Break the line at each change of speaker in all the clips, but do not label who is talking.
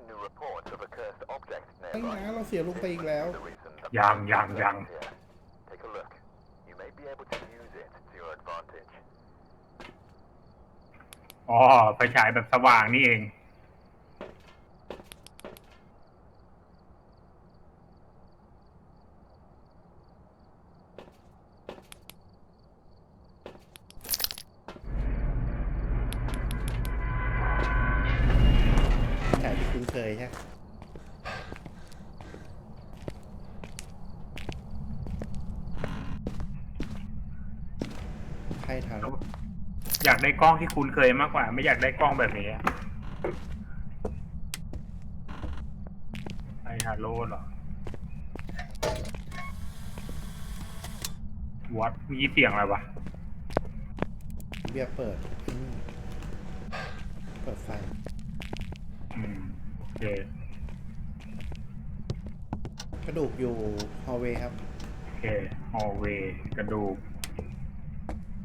been new reports of a cursed object
ไอ้ย
nearby.
นะเราเสียลุงไปอีกแล้ว
The recent
ยังยังยัง
here. Take a look. You may be able to use it to your advantage.
อ๋อไฟฉายแบบสว่างนี่เอง
แต่ที่คุ้นเคยใช่ไหม ใครถาม
อยากได้กล้องที่คุ้นเคยมากกว่า ไม่อยากได้กล้องแบบนี้อะไอฮาโลเหรอวัดมีเสียงอะไรวะ
เบียร์เปิดอืมเปิดไฟ
อืมโอเค
กระดูกอยู่ฮอลเวย์ครับ
โอเคฮอลเวย์กระดูก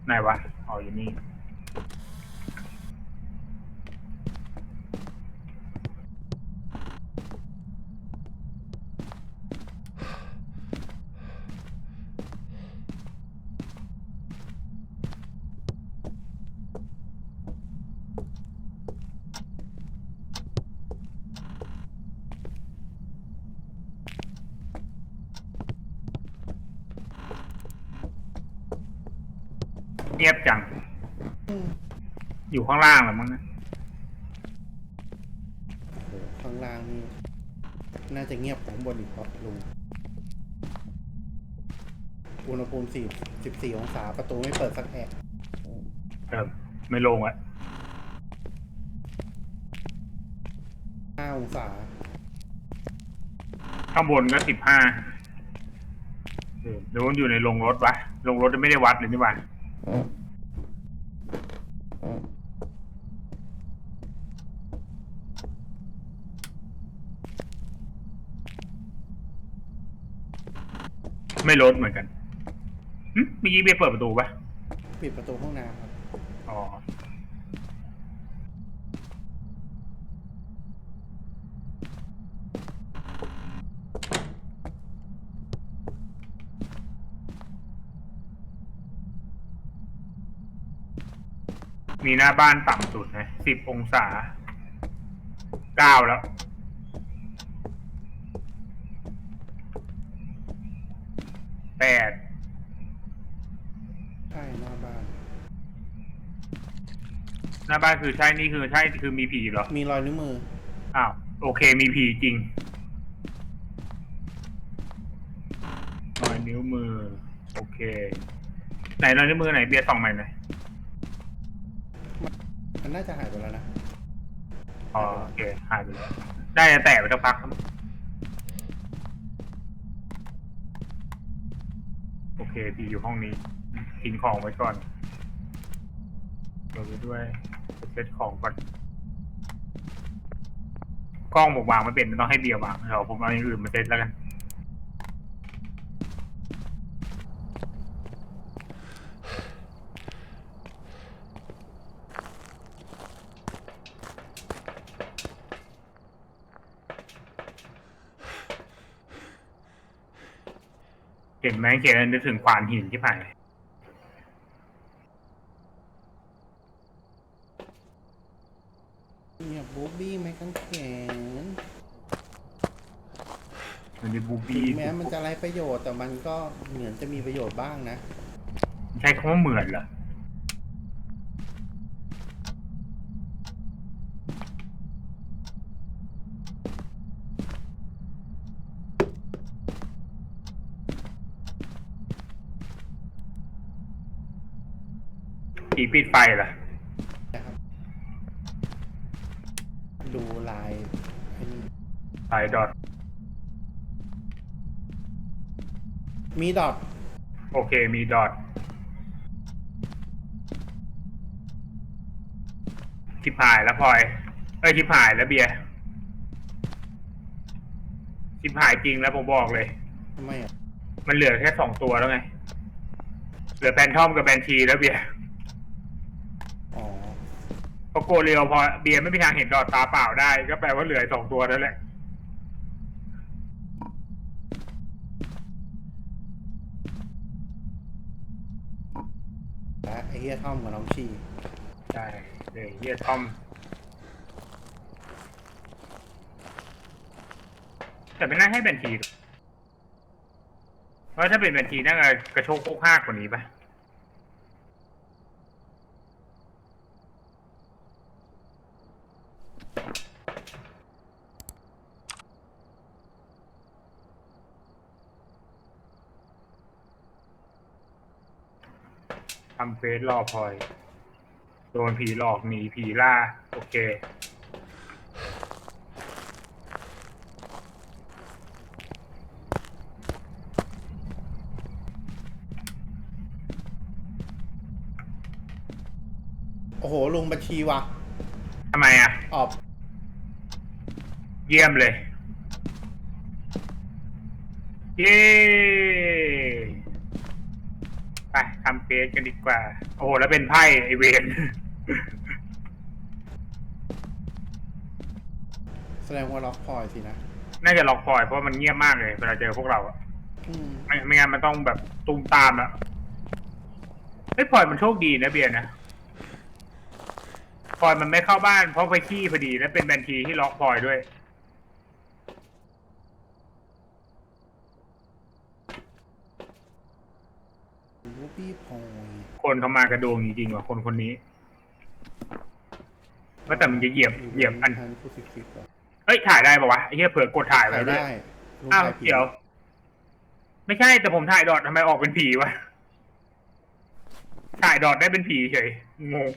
ไหนวะอ๋ออยู่นี่ เงียบจัง
อืม
อยู่ข้างล่างเหรือมั้งนะ
โอ้โหข้างล่างนี่น่าจะเงียบกว่าข้างบนอีกครับลุง อุณหภูมิสี่สิบสี่องศาประตูไม่เปิดสักแอะ
เออไม่ลงอะ
ห้าองศา
ข้างบนก็สิบห้าเดี๋ยวมันอยู่ในโรงรถวะโรงรถจะไม่ได้วัดเลยนี่หว่า ไม่ลดเหมือนกันหึเมื่อกี้เบียร์เปิดประตูปะ
ปิดประตูห้องน้ำครับ
อ๋อ มีหน้าบ้านต่ำสุดนะสิบองศาเก้าแล้ว แปด
ใช่หน้าบ้าน
หน้าบ้านคือใช่ นี่คือใช่ คือมีผีเหรอ
มีรอยนิ้วมือ
อ้าว โอเค มีผีจริงรอยนิ้วมือ โอเค ไหนรอยนิ้วมือไหนเบียร์ส่องใหม่หน่อย
มันน่าจะหายไปแล้วนะ
อ๋อโอเคหายไปแล้วได้แต่แตะไปสักพักโอเคผีอยู่ห้องนี้ทิ้งของไว้ก่อนเราไปด้วยเซตของก่อนกล้องผมวางไม่เป็นต้องให้เบียร์วางเดี๋ยวผมเอาอย่างอื่นมาเซตแล้วกัน เห็นไหมเขียนนึกถึงขวานหินที่ผ่าน
เนี่ยบูบี้ไม้กางเขน
มันมีบู
ถึ
บี้
งแม้มันจะไร้ประโยชน์แต่มันก็เหมือนจะมีประโยชน์บ้างนะ
ใช้คำว่าเหมือนเหรอ ผีปิดไฟเหรอ
นะครับดูลายไอ้นี่
ไฟดอท
มีดอท
โอเคมีดอททิพายแล้วพลอยเอ้ยทิพายแล้วเบียร์ทิพายจริงแล้วผมบอกเลย
ทำไมอะ
มันเหลือแค่สองตัวแล้วไง เหลือแพนทอมกับแบนทีแล้วเบียร์
อ๋อ
เพราะ โกเรียวพอเบียร์ไม่มีทางเห็นดอดตาเปล่าได้ ก็แปลว่าเหลือสองตัวนั่นแหละ
และไอ้เฮียท่อมกับน้องชี
ใช่เดี๋ยวเฮียทอม แต่ไม่น่าให้แบนทีหรอกเพราะถ้าเป็นแบนทีน่าจะกระโชกโคกห้ากกว่านี้ปะ ทำเฟซรอพลอย โดนผีหลอกหนีผีล่า โอเค
โอ้โหลุงบัญชีวะ
ทำไมอะ
ออก
เยี่ยมเลย เย้ไป ทำเฟซกันดีกว่า โอ้โห แล้วเป็นไพ่ไอเวน
แสดงว่าล็อกพอยสินะ
น่าจะล็อกพลอยเพราะมันเงียบมากเลยเวลาเจอพวกเราอะ
อืม
ไม่ไม่งั้นมันต้องแบบตูมตามอะไอ้ยพลอยมันโชคดีนะเบียร์นะพลอยมันไม่เข้าบ้านเพราะไปขี้พอดีแล้วเป็นแบนทีที่ล็อกพลอยด้วย
รู ปี้พอย
คนเขามากระโดงจริงๆว่ะคนคนนี้ว่าแต่มันจะเหยียบเหยียบอัน
ทันผู้สิบสิบเหรอ
เอ้ย ถ่ายได้ปะวะไอ้เหี้ยเผื่อกดถ่ายไว้
ถ่าย
ด้วย
ได้ลุง
อ้าว
ถ่ายผิด
เดี๋ยว ไม่ใช่แต่ผมถ่ายดอททำไมออกเป็นผีวะ ถ่ายดอทได้เป็นผีเฉยงง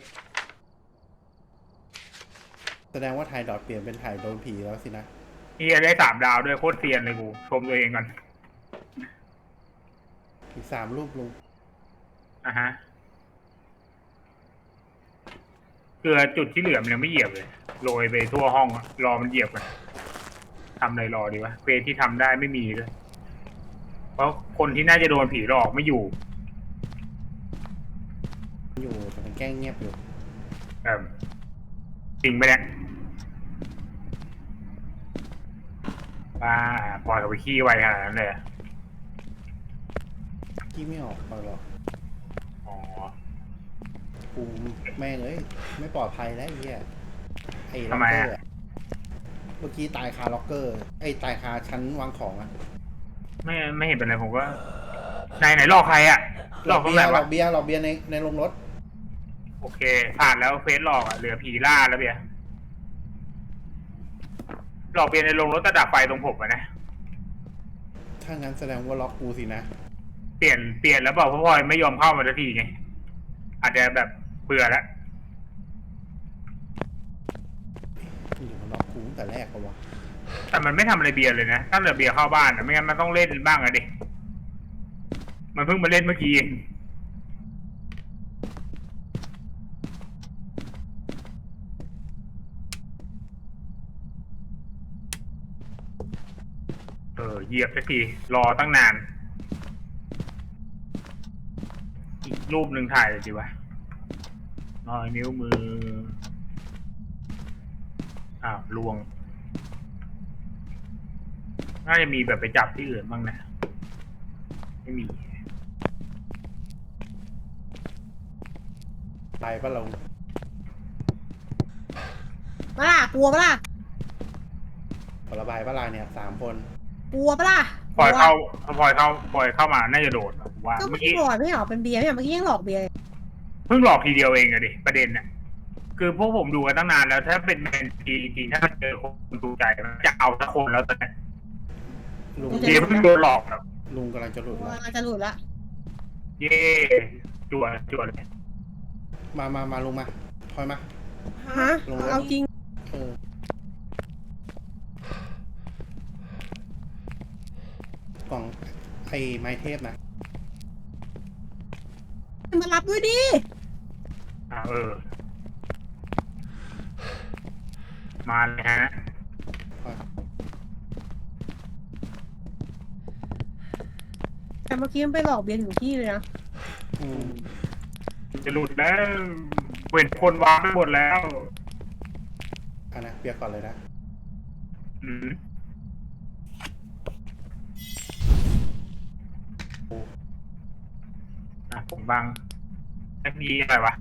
แสดงว่าถ่ายดอทเปลี่ยนเป็นถ่ายโดนผีแล้วสินะ
เฮียได้สามดาวด้วยโคตรเซียนเลยกู ชมตัวเองก่อน
อีกสามรูปลุง
อะฮะเกลือจุดที่เหลือมันยังไม่เหยียบเลยโรยไปทั่วห้องอะรอมันเหยียบกันทำอะไรรอดีวะเควสที่ทำได้ไม่มีเลยเพราะคนที่น่าจะโดนผีหลอกไม่อยู่
อยู่แต่มันแกล้งเงียบอยู่
เออจริงไปเนี่ยป้าปล่อยเขาไปขี้ไวขนาดนั้นเลยอะ
ที่ไม่ออกไปหรอก
อ๋อ
กูแม่งเลยไม่ปลอดภัยแล้วไอ้เฮียไอ้ล็
ทำ
อก
ไม
เกอ
อะ
ร์อะเมื่อกี้ตายคาล็อกเกอร์ไอ้ตายคาชั้นวางของอะ
ไม่ไม่เห็นเป็นไรผมก็ไหนไหนหลอกใครอะหลอกตรง
เบี
ไหน
ยร์หล
วะ
อกเบียร์หลอกเบียร์ในในโรงรถ
โอเค ผ่านแล้วเฟสหลอกอะเหลือผีล่าแล้วเบียร์หลอกเบียร์ในโรงรถตะดับไฟตรงผมอะนะ
ถ้างั้นแสดงว่าล็อกกูสินะ
เปลี่ยนเปลี่ยนแล้วบอกพ่อพลอยไม่ยอมเข้ามาสักทีไงอาจจะแบบเบื่อแล้ว
หรือมันล็อกกูตั้งแต่แรกปะวะ
แต่มันไม่ทำอะไรเบียร์เลยนะถ้าเหลือเบียร์เข้าบ้านอะไม่งั้นมันต้องเล่นบ้างอะดิมันเพิ่งมาเล่นเมื่อกี้เองเออเหยียบสักทีรอตั้งนาน อีกรูปหนึ่งถ่ายเลยดีวะรอยนิ้วมือ อ้าวลวง น่าจะมีแบบไปจับที่อื่นบ้างนะ ไม่มี
ไปปะเรา
ปะล่ะกลัวปะล่ะ
ขอระบายปะลาเนี่ยสามคน
กลัวปะล่ะ
ปล่อยเข้าปล่อยเข้าปล่อยเข้ามาน่าจะโดดอะผมว่า
ก็
เมื่
ไม่
อกี้
ปล่อยไม่หรอกเป็นเบียร์ไม่หรอกเมื่อกี้ยังหลอกเบียร์เลย
เพิ่งหลอกทีเดียวเองอะดิประเด็นน่ะคือพวกผมดูกันตั้งนานแล้วถ้าเป็นแมนทีจริงๆถ้ามันเจอคนถูกใจมันจะเอาสักคนแล้วแต่
ลุง
เดี๋ยวเพิ่งโดนหลอกแบบ
ลุงกำลังจะหลุดแล้ว
มันจะหลุดละ
เย่จวนจวนเลย
มามามาลุงมาพลอยมา
ฮะ
ลงแล้ว
เอาจริง
เออ กล่องไอ้ไม้เทพนะ
มารับด้วยดิ
อ่าเออ มาเลยฮะ
พลอย
แต่เมื่อกี้มันไปหลอกเบียร์ถึงที่เลยนะ
อืม
จะหลุดแล้วเว้นคนวางไปหมดแล้ว
อะนะเบียร์ก่อนเลยนะ
อืม ผมบังไอ้นี่อะไรวะ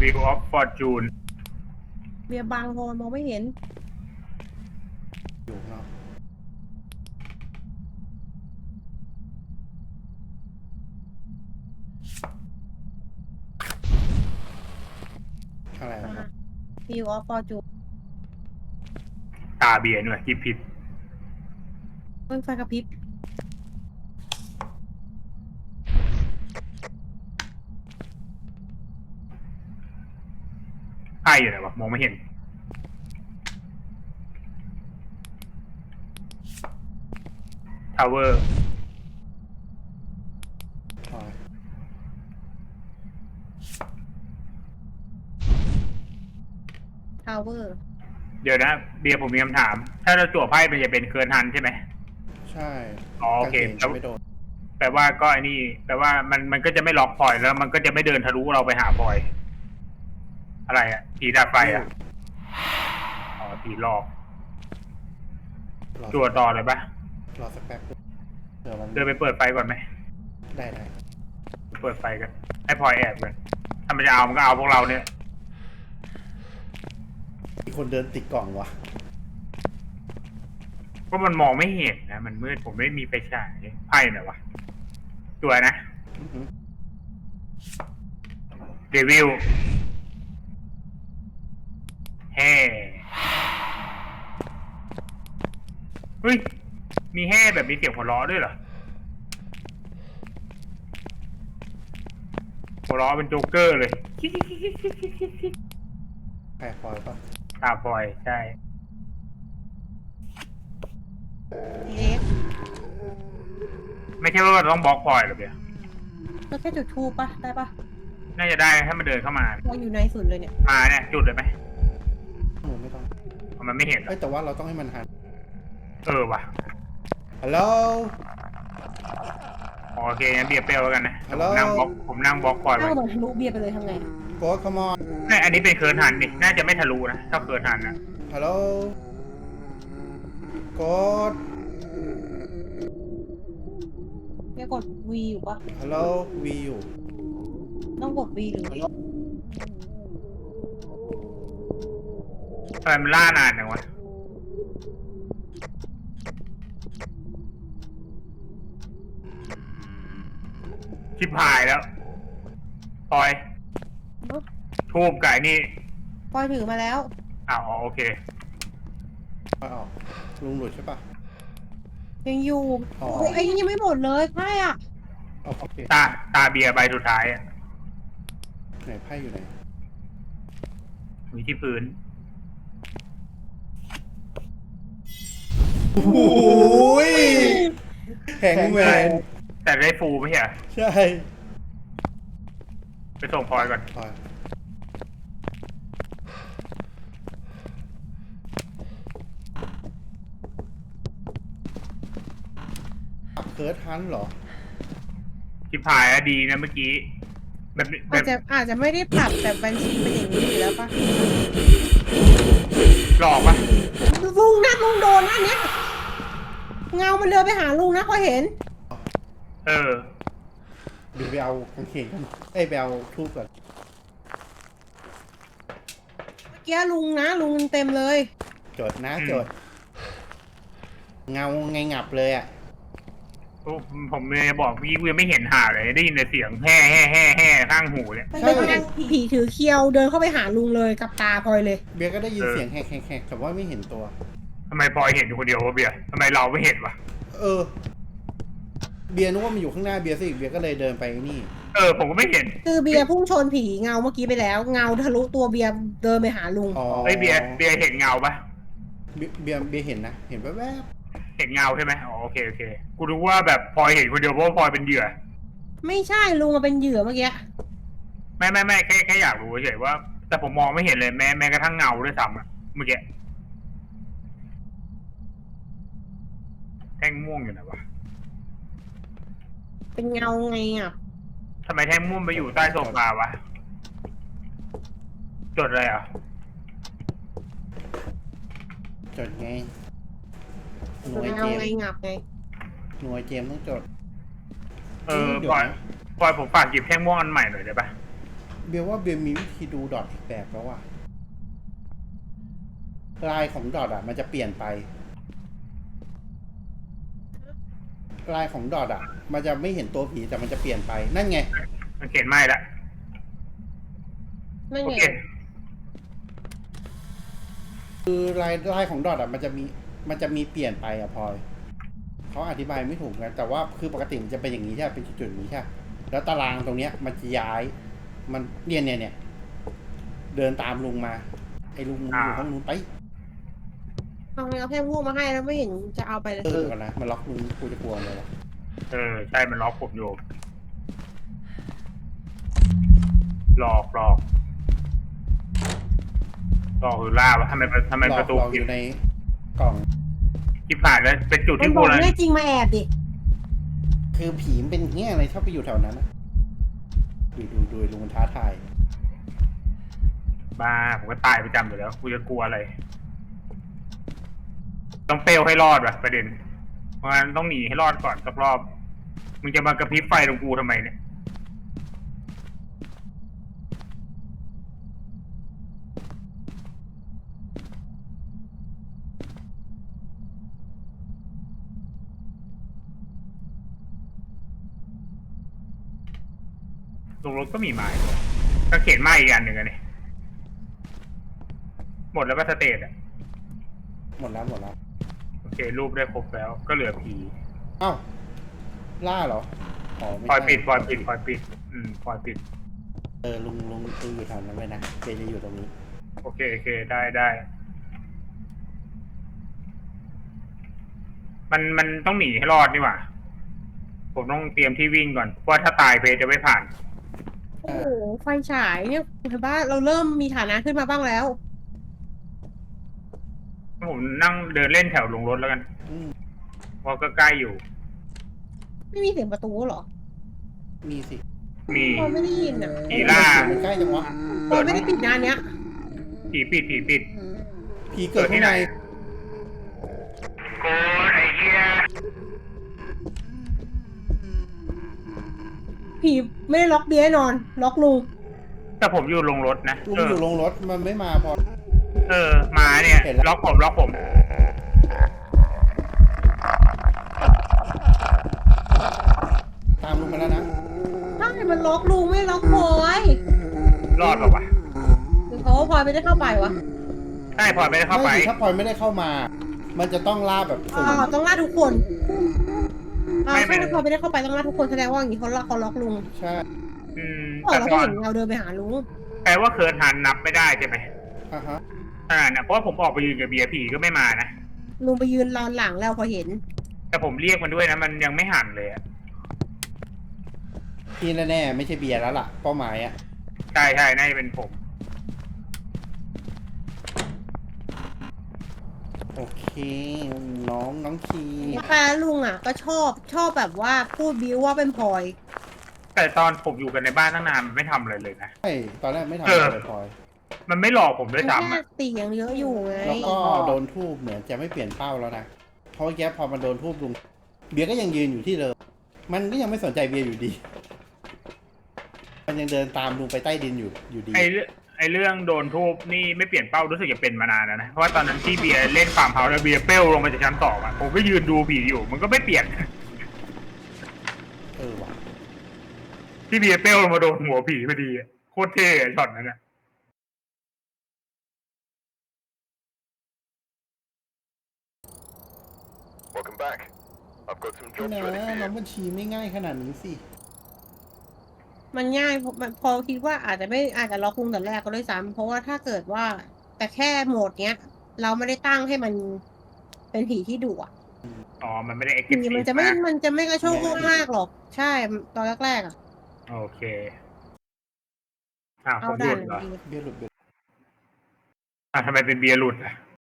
View of Fortune
เบียร์บางโงนมองไม่เห็น
อยู่ข้างนอกอะไรนะครับ
วิวออฟฟอร์จู
ตาเบียร์หน่อยที่ผิด
เพิ่งไฟกระพริบ
ไพ่อยู่ไหนวะมองไม่เห็น ทาวเวอร์
พอย
ทาวเวอร์
เดี๋ยวนะ เบียร์ผมมีคำถาม ถ้าเราจั่วไพ่มันจะเป็นเคิร์นฮันใช่ไหม
ใช่
อ๋อโอเค
กางกงจะไม่โดน
แปลว่าก็ไอ้นี่ แปลว่ามันมันก็จะไม่ล็อกพลอยแล้วมันก็จะไม่เดินทะลุเราไปหาพลอย อะไรอะผีดาดไฟอะอ๋อผีหลอก
รอ
จั่วต่อเลยปะ
รอสักแป๊บเดี๋ยวมัน
เดินไปเปิดไฟก่อนไหม
ได้ได้
เปิดไฟกันให้พลอยแอบกันถ้ามันจะเอามันก็เอาพวกเราเนี่ย
มีคนเดินติดกล่องวะ
ก็มันมองไม่เห็นนะมันมืดผมไม่มีไฟฉายไพ่ไหนวะตัวนะ
อื้อหือ
เดวิล แฮ่เฮ้ย มีแฮ่แบบมีเสียงหัวเราะด้วยเหรอ หัวเราะเป็นโจ๊กเกอร์เลย
แพ้พลอยป่ะ
ตาพลอย ใช่
เล็ก
ไม่ใช่ว่าเราต้องบล็อกพลอยหรอกเบียร์
ก็แค่จุดทูปปะได้ปะ
น่าจะได้ถ้ามันเดินเข้ามา
เราอยู่ในสุดเลยเนี่ย
มาเนี่ย จุดเลยไหม มันไม่เห็นหรอ
เอ้ยแต่ว่าเราต้องให้มันหัน
เออว่ะ
ฮัลโหล
อ๋อโอเคงั้นเบียร์เปรี้ยวแล้วกันนะ
ฮัลโหล
ผมนั่งบล็อกผมนั่งบล็อกพลอย
ถ้า
ไว้
เหมือนทะลุเบียร์ไปเลยทำไง
โกดคอมอน
นี่อันนี้เป็นเคิร์นฮันนี่น่าจะไม่ทะลุนะ ถ้าเคิร์นฮันนะ
ฮัลโหลโกด
เบียร์กด V อยู่ปะ
ฮัลโหลวีอยู่
ต้องกด V หรือ
ทำไมมันล่านานจังวะชิบหายแล้วพลอยทูบไก่นี่
ปอยถือมาแล้ว
อ้าวอ๋อโอเค
เอาออกลุงหลุดใช่ปะ
ยังอยู่
อ๋อ
โอ้ยไอ้นี่ยังไม่หมดเลยใช่อะ
เอาโอเค
ตาตาเบียร์ใบสุดท้ายอะ
ไหนไพ่อยู่ไหน
อยู่ที่พื้น
โอ้ยแข็งแมน
แต่ได้ฟูไม่ใช่เหรอ
ใช่
ไปส่งพลอยก่อน
พลอยเคิร์ดฮันเหรอ
ชิบหายอะดีนะเมื่อกี้แบบแบ
อาจ
บ
จะอาจจะไม่ได้ปรับแต่บัญชีเป็นอย่างนี้อยู่แล้วปะ
หลอกปะ
ลุงนะลุงโดนนะอันเนี้ย เงา มันเดินไปหาลุงนะพอเห็น
เออ
เดี๋ยวไปเอากางเขนกันเอ้ยไปเอาทูบก่อน
เมื่อกี้ลุงนะ ลุงเต็มเลย
จดนะ
อืม
จด เงาไงงับเลยอะ
โอ้ผมเลยบอกเมื่อกี้กูยังไม่เห็นหาเลยได้ยินแต่เสียงแห่แห่แห่แห่ข้างหูเนี่ย
มันเป็นผีถือเคียวเดินเข้าไปหาลุงเลยกับตาพลอยเลย
เบียร์ก็ได้ยิน
เออ
เสียงแหกๆๆแต่ว่าไม่เห็นตัว
ทำไมพลอยเห็นอยู่คนเดียววะเบียร์ทำไมเราไม่เห็นวะ
เออ เบียร์นึกว่ามันอยู่ข้างหน้าเบียร์สิเบียร์ก็เลยเดินไปนี่
เออ ผมก็ไม่เห็น
คือเบียร์พุ่งชนผีเงาเมื่อกี้ไปแล้ว เงาทะลุตัวเบียร์เดินไปหาลุง
อ๋อ
เฮ้ยเบียร์เบียร์เห็นเงาปะ
เบียร์เบียร์เบียร์เห็นนะ เห็นแวบ
เห็นเงาใช่ไหมอ๋อโอเคโอเค กูรู้ว่าแบบพลอยเห็นคนเดียวเพราะว่าพลอยเป็นเหยื่อ
ไม่ใช่ลุงมาเป็นเหยื่อเมื่อกี้
ไม่ไม่ไม่แค่แค่อยากรู้เฉยๆว่า แต่ผมมองไม่เห็นเลยแม้แม้กระทั่งเงาด้วยซ้ำอะเมื่อกี้ ท่งม่วงอยู่ไหนวะ
เป็นเงาไงอะ
ทำไมแท่งม่วงไปอยู่ใต้โซฟาวะ จดอะไรอะ
จดไง หน่วย
เงา
เจม
ไง
ส์
งับไง
หน่วยเจมส์ต้องจด
เออ
เดี๋ยว
ปล่อย
นะ
ปล่อยผมฝากหยิบแท่งม่วงอันใหม่หน่อยได้ปะ
เบียร์ว่าเบียร์มีวิธีดูดอทอีกแบบแล้วว่ะลายของดอทอะ มันจะเปลี่ยนไป ลายของดอทอะ มันจะไม่เห็นตัวผีแต่มันจะเปลี่ยนไปนั่นไง
มันเขียนไม่ละ
นั่น
โอ
ไง
เค
คือลายลายของดอทอะมันจะมีมันจะมีเปลี่ยนไปอะพลอยเขาอธิบายไม่ถูกนะแต่ว่าคือปกติมันจะเป็นอย่างนี้ใช่ปะเป็นจุดๆอย่างนี้ใช่ปะแล้วตารางตรงเนี้ย มันจะย้าย มันเนี่ยเนี่ยเนี่ยเดินตามลุงมาไอ้ลุงมันอยู่
อ่า
ห้องนู้นไป
เอาเอาแค่พูดมาให้แล้วไม่เห็นจะเอาไปเลย
เออเดี๋ยวก่อนนะมันล็อกลุงกูจะกลัวเลยวะ
เออใช่มันล็อกผมอยู่หลอกหลอกหลอกหรือล่าวะทำไมทำไม
หลอ
ป
ก
ระตู
หลอกอ
ปิด
ยู่ในกล่อง
ที่ผ่านแล้วเป็นจุด
มัน
ที่
บ
กู
อก
เลย
แน่จริงมาแอบดิ
คือผีมันเป็นเงี้ยอะไรชอบไปอยู่แถวนั้นนะดูดูดูลุงมันท้าทาย
บ้าผมก็ตายประจำอยู่แล้วกูจะกลัวอะไร ต้องเปลวให้รอดว่ะประเด็น เพราะงั้นต้องหนีให้รอดก่อนสักรอบ มึงจะมากระพริบไฟตรงกูทำไมเนี่ยตรงรถก็มีไม้ก็เขียนไม้อีกอันหนึ่งอะเนี่ยหมดแล้วก็สเตจอะ
หมดแล้วหมดแล้ว
เครูปได้ครบแล้ว ก็เหลือผี
เอ้าล่าเหรออ๋อไม่
ปล่อย
ใช่
ปิดปล่อยปิดปล่อยปิด อืมปล่อยปิด
เออลุงลุงลุงอยู่แถวนั้นไว้นะเจจะอยู่ตรงนี้
โอเคโอเคได้ได้มันมันต้องหนีให้รอดนี่หว่า ผมต้องเตรียมที่วิ่งก่อนเพราะว่าถ้าตายเพจจะไม่ผ่าน
โอ้โหไฟฉายเนี่ยเห็นปะเราเริ่มมีฐานะขึ้นมาบ้างแล้ว
ผมนั่งเดินเล่นแถวลงรถแล้วกัน
อืม
เพราะก็ใกล้อยู่
ไม่มีเสียงประตูเหรอ
มีสิ
มี
พอไม่ได้ยินอะ
ผีล่า
มันใกล้จังวะ
พอไม่ได้ปิดนานเนี้ย
ผีปิดผีปิด
ผีเกิดข้างใน
โอ้ยไอ้เหี้ย
ผีไม่ได้ล็อกเบียร์แน่นอน ล็อกลุง
แต่ผมอยู่ลงรถนะ
ลุง
เออ
อยู่ลงรถมันไม่มาพอ
เออมาเนี่ย
เห็นแล้ว
ล็อกผมล็อกผม
ตามลุงมาแล้วนะ
ใช่มันล็อกลุงไม่ล็อกพลอย
รอดเปล่าวะ
หรือเพราะว่าพลอยไม่ได้เข้าไปวะ
ใช่พลอยไม่ได้เข้าไป
ไม่สิถ้าพลอยไม่ได้เข้ามา มันจะต้องล่าแบบสุ่ม
อ่าต้องล่าทุกคนอ่า
ไม่ไม่
ถ้าพลอยไม่ได้เข้าไปต้องล่าทุกคนแสดงว่าอย่างนี้เขาล็อกเขาล็อกลุง
ใช่
อืม
อ๋อ
แต่
เรา
ต
ก็
อน
เห็นเงาเดินไปหาลุง
แปลว่าเคิร์นหันนับไม่ได้ใช่ไหม
อะฮะ
อ่านะเพราะว่าผมออกไปยืนกับเบียร์ผีก็ไม่มานะ
ลุงไปยืนรอนหลังแล้วพอเห็น
แต่ผมเรียกมันด้วยนะมันยังไม่หันเลยอะ
พี่แน่ๆไม่ใช่เบียร์แล้วล่ะเป้าหมายอะ
ใช่ใช่น่าจะเป็นผม
โอเค น้องน้องคี
แต่ลุงอะ ก็ชอบชอบแบบว่าพูดบิ้วว่าเป็นพลอย
แต่ตอนผมอยู่กันในบ้านตั้งนานมันไม่ทำอะไรเลยนะ
ใช่ตอนแรกไม่ทำ
เออ
อะไรพลอย
มันไม่หลอกผมด้วย
แค่
ซ้ำอะ
ตีอย่างเยอะอยู่ไง
แล้วก็โดนทูบเหมือนจะไม่เปลี่ยนเป้าแล้วนะ เพราะแกพอมันโดนทูบลุงเบียร์ก็ยังยืนอยู่ที่เดิม มันก็ยังไม่สนใจเบียร์อยู่ดี มันยังเดินตามลุงไปใต้ดินอยู่อยู่ดี
ไอเรื่องไอเรื่องโดนทูบนี่ไม่เปลี่ยนเป้ารู้สึกจะเป็นมานานแล้วนะ เพราะว่าตอนนั้นที่เบียร์เล่นฟาร์มเฮาส์แล้วเบียร์เป้ลลงมาจากชั้นสองอะผมก็ยืนดูผีอยู่ มันก็ไม่เปลี่ยน
เออว่ะ
ที่เบียร์เป้ลลงมาโดนหัวผีพอดีอะโคตรเท่อะช็อตนั้นอะ
Welcome back. I've got some
พี่
jobs
นะ
ready for
น้อง
you.
บัญชีไม่ง่ายขนาดนี้สิ
มันง่ายเพราะมันพอคิดว่าอาจจะไม่อาจจะล็อกลุงแต่แรกก็ด้วยซ้ำเพราะว่าถ้าเกิดว่าแต่แค่โหมดเนี้ย เราไม่ได้ตั้งให้มันเป็นผีที่ดุอะ
อ๋อ มันไม่ได้เอ็กซ์
ผีมันจะไม่มันจะไม่กระโชกโลกมากหรอก ใช่ตอนแรกๆอะ
โอเค อ้าว
เอาได้
เหรอ
ดี
เบียร์หลุดเบียร์
อะทำไมเป็นเบียร์หลุดอะ